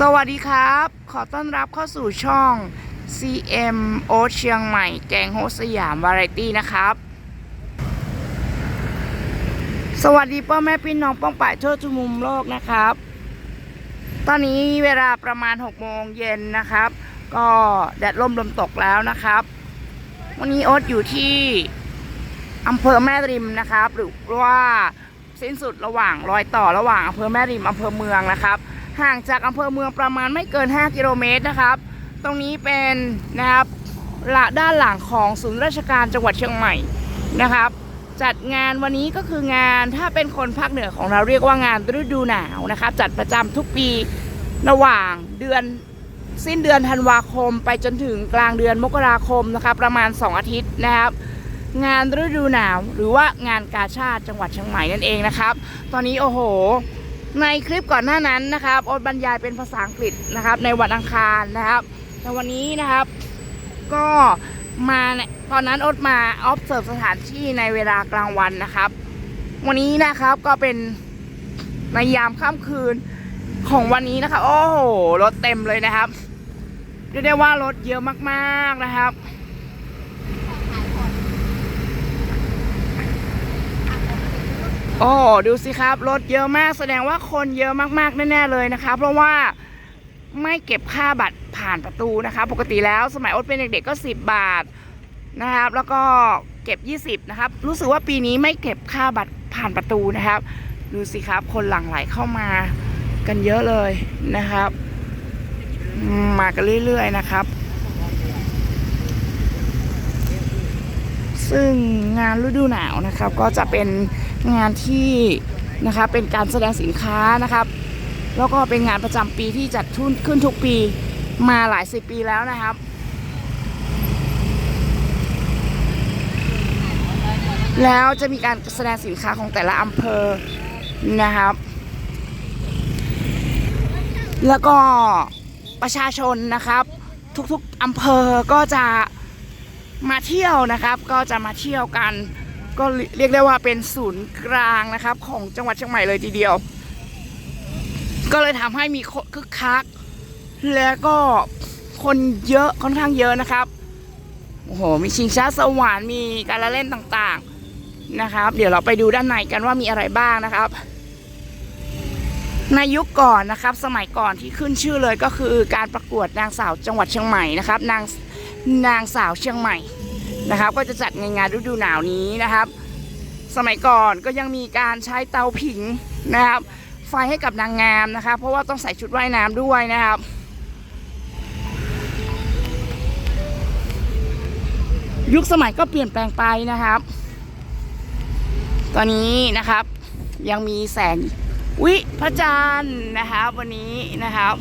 สวัสดีครับ ขอต้อนรับเข้าสู่ช่อง CM โอเชียงใหม่ แกงโฮสยามวาไรตี้นะครับ สวัสดีพ่อแม่พี่น้องป้องป่ายทั่วทุกมุมโลกนะครับ ตอนนี้เวลาประมาณ6โมงเย็นนะครับ ก็แดดร่มลมตกแล้วนะครับ วันนี้โอ๊ตอยู่ที่อำเภอแม่ริมนะครับ หรือว่าสิ้นสุดระหว่างรอยต่อระหว่างอำเภอแม่ริมอำเภอเมืองนะครับ ห่างจากอำเภอเมืองประมาณไม่เกิน 5 กิโลเมตรนะครับ ตรงนี้เป็นนะครับละด้านหลังของศูนย์ราชการจังหวัดเชียงใหม่นะครับ จัดงานวันนี้ก็คืองานถ้าเป็นคนภาคเหนือของเราเรียกว่างานฤดูหนาวนะครับ จัดประจำทุกปีระหว่างเดือนสิ้นเดือนธันวาคม ไปจนถึงกลางเดือนมกราคมนะครับ ประมาณ 2 อาทิตย์นะครับ งานฤดูหนาว หรือว่างานกาชาติจังหวัดเชียงใหม่นั่นเองนะครับ ตอนนี้โอ้โห ในคลิปก่อนหน้านั้นนะครับโอ๊ตบรรยายเป็นภาษาอังกฤษนะครับ ในวันอังคารนะครับแต่วันนี้นะครับ ก็มาเนี่ยตอนนั้นโอ๊ตมา observe สถานที่ในเวลากลางวันนะครับ วันนี้นะครับก็เป็นในยามค่ำคืนของวันนี้นะคะ โอ้โหรถเต็มเลยนะครับเรียกได้ว่ารถเยอะมากๆนะครับ โอ้ดูสิครับ รถเยอะมากแสดงว่าคนเยอะมากๆแน่ๆเลยนะคะ เพราะว่าไม่เก็บค่าบัตรผ่านประตูนะคะ ปกติแล้วสมัยอ๊ตเป็นเด็กๆก็ 10 บาทนะครับ แล้วก็เก็บ 20 นะครับ รู้สึกว่าปีนี้ไม่เก็บค่าบัตรผ่านประตูนะครับ ดูสิครับคนหลั่งไหลเข้ามากันเยอะเลยนะครับ มากันเรื่อยๆนะครับ ซึ่งงานฤดูหนาวนะครับก็จะเป็นงานที่นะครับเป็นการแสดงสินค้านะครับ แล้วก็เป็นงานประจำปีที่จัดทุนขึ้นทุกปีมาหลายสิบปีแล้วนะครับ แล้วจะมีการแสดงสินค้าของแต่ละอำเภอนะครับ แล้วก็ประชาชนนะครับ ทุกๆอำเภอก็จะ มาเที่ยวนะครับ ก็จะมาเที่ยวกัน ก็เรียกได้ว่าเป็นศูนย์กลางนะครับ ของจังหวัดเชียงใหม่เลยทีเดียว ก็เลยทำให้มีคนคึกคัก แล้วก็คนเยอะค่อนข้างเยอะนะครับโอ้โหมีชิงช้าสวรรค์มีการละเล่นต่างๆนะครับ เดี๋ยวเราไปดูด้านในกันว่ามีอะไรบ้างนะครับในยุคก่อนนะครับ สมัยก่อนที่ขึ้นชื่อเลยก็คือการประกวดนางสาวจังหวัดเชียงใหม่นะครับ นาง นางสาวเชียงใหม่นะครับ ก็จะจัดในงานฤดูหนาวนี้นะครับ สมัยก่อนก็ยังมีการใช้เตาผิงนะครับ ไฟให้กับนางงามนะครับ เพราะว่าต้องใส่ชุดว่ายน้ำด้วยนะครับยุคสมัยก็เปลี่ยนแปลงไปนะครับ ตอนนี้นะครับยังมีแสงวิพระจันทร์นะครับ วันนี้นะครับ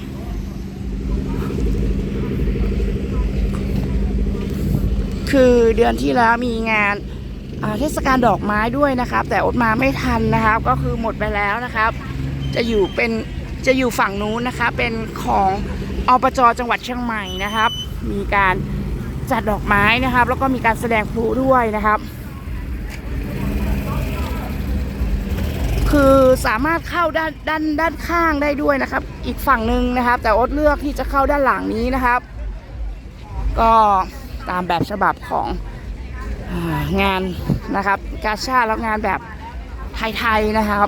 คือเดือนที่แล้วมีงานเทศกาลดอกไม้ด้วยนะครับ แต่อดมาไม่ทันนะครับ ก็คือหมดไปแล้วนะครับ จะอยู่เป็นจะอยู่ฝั่งนู้นนะคะเป็นของอปจจังหวัดเชียงใหม่นะครับ มีการจัดดอกไม้นะครับ แล้วก็มีการแสดงพลุด้วยนะครับ คือสามารถเข้าด้านด้านด้านข้างได้ด้วยนะครับ อีกฝั่งหนึ่งนะครับ แต่อดเลือกที่จะเข้าด้านหลังนี้นะครับ ก็ ตามแบบฉบับของงานนะครับ กาชาแล้วงานแบบไทยๆนะครับ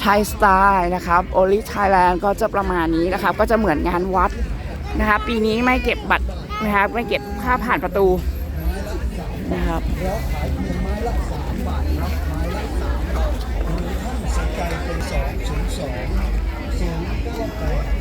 ไทยสไตล์นะครับโอลิไทยแลนด์ก็จะประมาณนี้นะครับ ก็จะเหมือนงานวัดนะครับ ปีนี้ไม่เก็บบัตรนะครับ ไม่เก็บค่าผ่านประตูนะครับแล้วขายเพียงไม้ละสามบาทครับไม้ละสามบาทหรือท่านสนใจเป็นสองศูนย์สองศูนย์เก้าแปด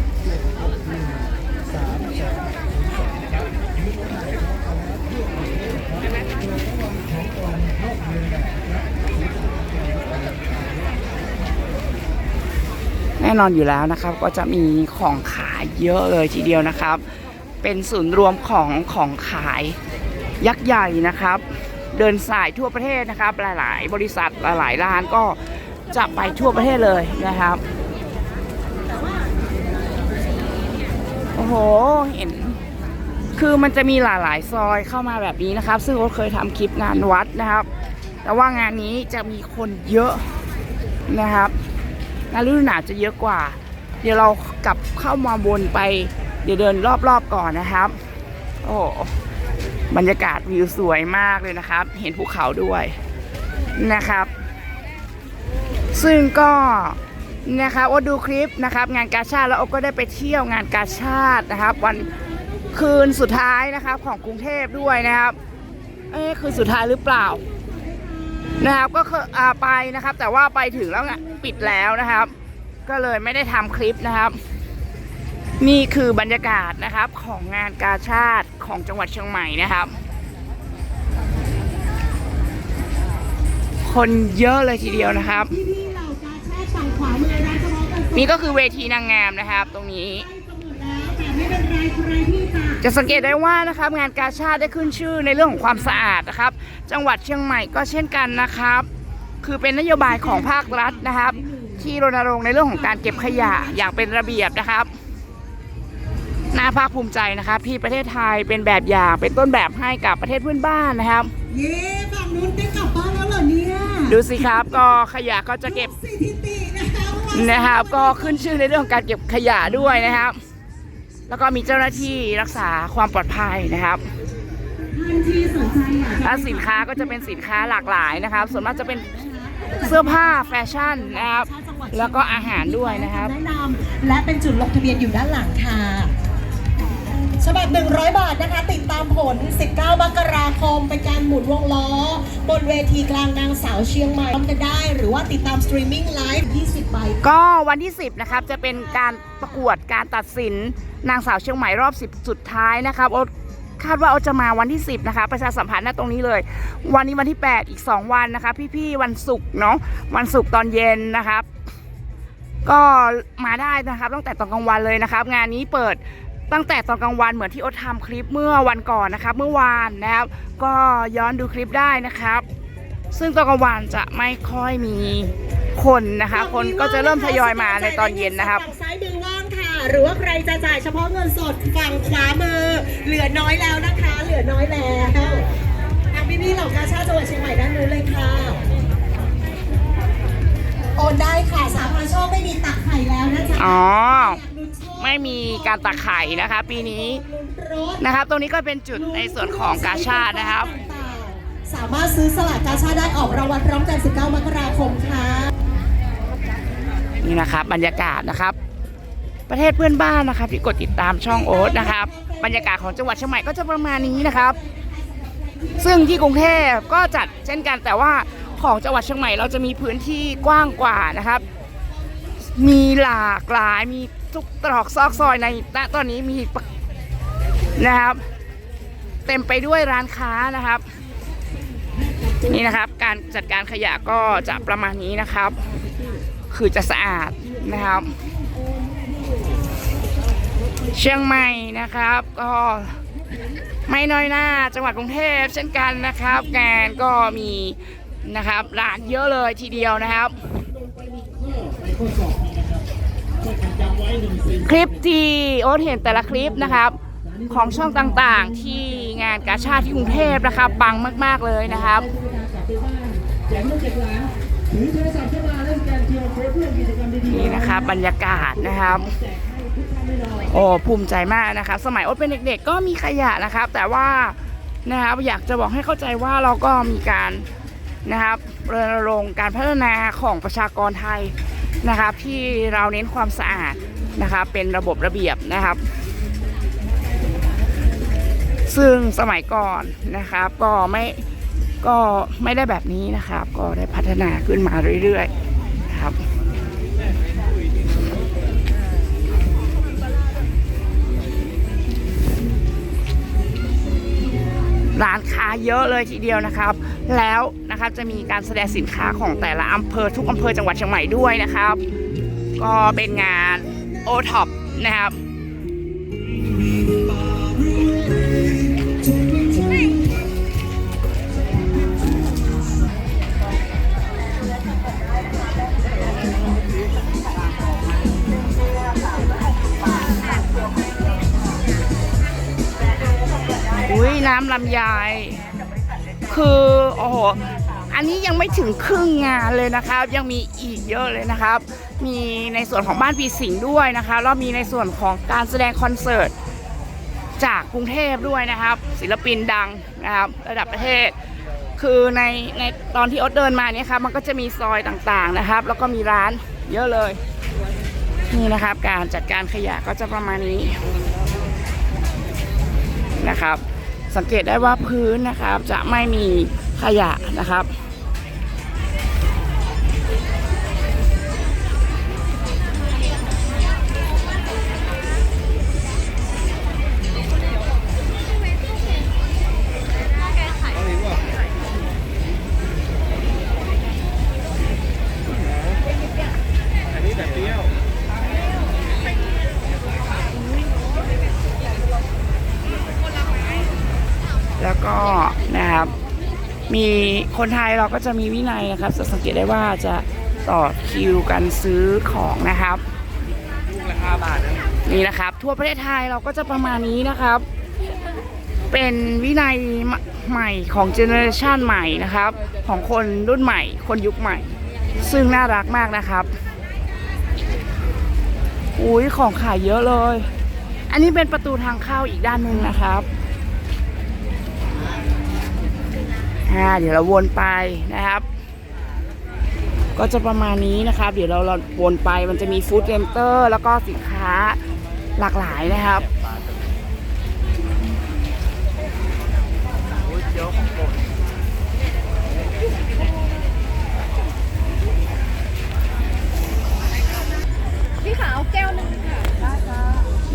น่นอนอยู่แล้วนะครับ ก็จะมีของขายเยอะเลยทีเดียวนะครับ เป็นศูนย์รวมของของขายยักษ์ใหญ่นะครับ เดินสายทั่วประเทศนะครับ หลาย ๆ บริษัทหลายๆร้านก็จะไปทั่วประเทศเลยนะครับโอ้โหเห็นคือมันจะมีหลายๆซอยเข้ามาแบบนี้นะครับ ซึ่งโอ๊ตเคยทำคลิปงานวัดนะครับ แต่ว่างานนี้จะมีคนเยอะนะครับ งานฤดูหนาวจะเยอะกว่า เดี๋ยวเรากลับเข้ามาวนไป เดี๋ยวเดินรอบๆก่อนนะครับ โอ้โหบรรยากาศวิวสวยมากเลยนะครับ เห็นภูเขาด้วยนะครับ ซึ่งก็นะครับโอตดูคลิปนะครับ งานกาชาติแล้วโอก็ได้ไปเที่ยวงานกาชาตินะครับ วันคืนสุดท้ายนะครับของกรุงเทพด้วยนะครับ เอ๊คืนสุดท้ายหรือเปล่า นะครับ ก็คืออาไปนะครับ แต่ว่าไปถึงแล้วปิดแล้วนะครับ ก็เลยไม่ได้ทำคลิปนะครับ นี่คือบรรยากาศนะครับของงานกาชาติของจังหวัดเชียงใหม่นะครับ คนเยอะเลยทีเดียวนะครับ นี่ก็คือเวทีนางงามนะครับ ตรงนี้ จะหมดแล้วแต่ไม่เป็นไรใครที่จะจะสังเกตได้ว่านะครับงานกาชาติได้ขึ้นชื่อในเรื่องของความสะอาดนะครับ จังหวัดเชียงใหม่ก็เช่นกันนะครับ คือเป็นนโยบายของภาครัฐนะครับ ที่รณรงค์ในเรื่องของการเก็บขยะอย่างเป็นระเบียบนะครับน่าภาคภูมิใจนะครับที่ประเทศไทยเป็นแบบอย่างเป็นต้นแบบให้กับประเทศเพื่อนบ้านนะครับ เย้ฝั่งนู้นได้กลับบ้านแล้วเหรอเนี่ยดูสิครับก็ขยะก็จะเก็บสถิตินะคะว่านะครับ ก็ขึ้นชื่อในเรื่องของการเก็บขยะด้วยนะครับ แล้วก็มีเจ้าหน้าที่รักษาความปลอดภัยนะครับท่านที่สนใจอยากจะและสินค้าก็จะเป็นสินค้าหลากหลายนะครับ ส่วนมากจะเป็นเสื้อผ้าแฟชั่นนะครับ แล้วก็อาหารด้วยนะครับแนะนำและเป็นจุดลงทะเบียนอยู่ด้านหลังค่ะฉบับ 100 บาทนะคะ ติดตามผล 19มกราคมเป็นการหมุนวงล้อ บนเวทีกลางนางสาวเชียงใหม่ทำกันได้ หรือว่าติดตามสตรีมมิ่งไลฟ์20ใบก็วันที่ 10 นะครับ จะเป็นการประกวดการตัดสิน นางสาวเชียงใหม่รอบ 10 สุดท้ายนะครับโอ๊ตคาดว่าโอ๊ตจะมาวันที่ 10 นะคะ ประชาสัมพันธ์ณตรงนี้เลย วันนี้วันที่ 8 อีก 2 วันนะคะ พี่ๆวันศุกร์เนาะวันศุกร์ตอนเย็นนะครับ ก็มาได้นะครับตั้งแต่ตอนกลางวันเลยนะครับ งานนี้เปิดตั้งแต่ตอนกลางวันเหมือนที่โอ๊ตทำคลิปเมื่อวันก่อนนะครับ เมื่อวานนะครับ ก็ย้อนดูคลิปได้นะครับ ซึ่งตอนกลางวันจะไม่ค่อยมีคนนะคะ คนก็จะเริ่มทยอยมาในตอนเย็นนะครับ ฝั่งซ้ายมือว่างค่ะ หรือว่าใครจะจ่ายเฉพาะเงินสดฝั่งขวามือ เหลือน้อยแล้วนะคะ เหลือน้อยแล้วทางพี่ๆเหล่ากาชาติจังหวัดเชียงใหม่ด้านนู้นเลยค่ะ โอนได้ค่ะสามพันโชคไม่มีตักไข่แล้วนะจ๊ะอ๋ออยากลุ้นโชคไม่มีการตักไข่นะคะ ปีนี้ลุ้นรถนะครับ ตรงนี้ก็เป็นจุดในส่วนของกาชาตินะครับ สามารถซื้อสลากกาชาติได้ออกรางวัลพร้อมกัน 19 มกราคมค่ะ นี่นะครับบรรยากาศนะครับ ประเทศเพื่อนบ้านนะครับ ที่กดติดตามช่องโอ๊ตนะครับ บรรยากาศของจังหวัดเชียงใหม่ก็จะประมาณนี้นะครับ ซึ่งที่กรุงเทพก็จัดเช่นกันแต่ว่าของจังหวัดเชียงใหม่เราจะมีพื้นที่กว้างกว่านะครับ มีหลากหลายมีทุกตรอกซอกซอยในณตอนนี้มีนะครับ เต็มไปด้วยร้านค้านะครับ นี่นะครับ การจัดการขยะก็จะประมาณนี้นะครับ คือจะสะอาดนะครับ เชียงใหม่นะครับ ก็ไม่น้อยหน้าจังหวัดกรุงเทพเช่นกันนะครับงานก็มีนะครับร้านเยอะเลยทีเดียวนะครับ คลิปที่โอ๊ตเห็นแต่ละคลิปนะครับ ของช่องต่างๆ ที่งานกาชาติที่กรุงเทพนะครับปังมากๆเลยนะครับนี่นะครับบรรยากาศนะครับ โอ้ภูมิใจมากนะครับสมัยอ๊ตเป็นเด็กๆ ก็มีขยะนะครับ แต่ว่านะครับอยากจะบอกให้เข้าใจว่าเราก็มีการนะครับรณรงค์การพัฒนาของประชากรไทยนะครับ ที่เราเน้นความสะอาดนะครับ เป็นระบบระเบียบนะครับ ซึ่งสมัยก่อนนะครับ ก็ไม่ก็ไม่ได้แบบนี้นะครับ ก็ได้พัฒนาขึ้นมาเรื่อยๆ ครับ ร้านค้าเยอะเลยทีเดียวนะครับ แล้วนะครับจะมีการแสดงสินค้าของแต่ละอำเภอทุกอำเภอจังหวัดเชียงใหม่ด้วยนะครับ ก็เป็นงานโอท็อปนะครับ น้ำลำไยคือโอ้โหออันนี้ยังไม่ถึงครึ่งงานเลยนะครับ ยังมีอีกเยอะเลยนะครับ มีในส่วนของบ้านปีสิงห์ด้วยนะคะแล้วมีในส่วนของการแสดงคอนเสิร์ตจากกรุงเทพด้วยนะครับ ศิลปินดังนะครับระดับประเทศ คือในในตอนที่ออดเดินมาเนี่ยครับมันก็จะมีซอยต่างๆนะครับ แล้วก็มีร้านเยอะเลย นี่นะครับ การจัดการขยะก็จะประมาณนี้นะครับ สังเกตได้ว่าพื้นนะครับจะไม่มีขยะนะครับ มีคนไทยเราก็จะมีวินัยนะครับจะสังเกตได้ว่าจะต่อคิวกันซื้อของนะครับลูกละห้าบาทนะนี่นะครับ ทั่วประเทศไทยเราก็จะประมาณนี้นะครับ เป็นวินัยใหม่ของเจเนอเรชันใหม่นะครับ ของคนรุ่นใหม่ คนยุคใหม่ ซึ่งน่ารักมากนะครับอุ้ยของขายเยอะเลย อันนี้เป็นประตูทางเข้าอีกด้านหนึ่งนะครับ อ่าเดี๋ยวเราวนไปนะครับ ก็จะประมาณนี้นะครับ เดี๋ยวเราเราวนไปมันจะมีฟู้ดเ e นเตอร์แล้วก็สินค้าหลากหลายนะครับโอ้ยเจียวของโปรดพี่ขาวแก้วหนึ่งค่ะ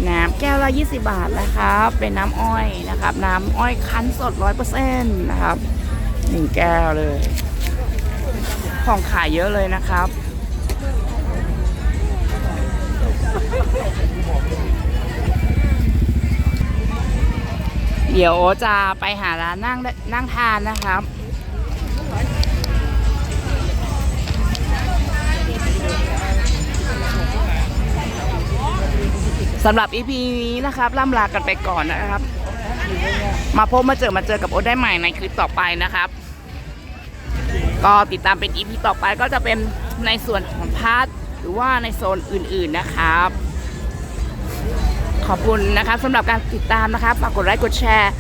น้ำแก้วละ 20 บาทนะครับ เป็นน้ำอ้อยนะครับ น้ำอ้อยคั้นสด 100%นะครับ หนึ่งแก้วเลย ของขายเยอะเลยนะครับ เดี๋ยวจะไปหาร้านนั่งนั่งทานนะครับ สำหรับ EP นี้นะครับล่ำลากันไปก่อนนะครับ มาพบมาเจอมาเจอกับโอ๊ตได้ใหม่ในคลิปต่อไปนะครับ ก็ติดตามเป็น EP ต่อไปก็จะเป็นในส่วนของพาร์ทหรือว่าในโซนอื่นๆนะครับ ขอบคุณนะครับสำหรับการติดตามนะครับฝากกดไลค์กดแชร์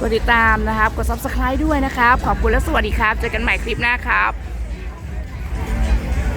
กดติดตามนะครับ กด subscribe ด้วยนะครับ ขอบคุณและสวัสดีครับ เจอกันใหม่คลิปหน้าครับ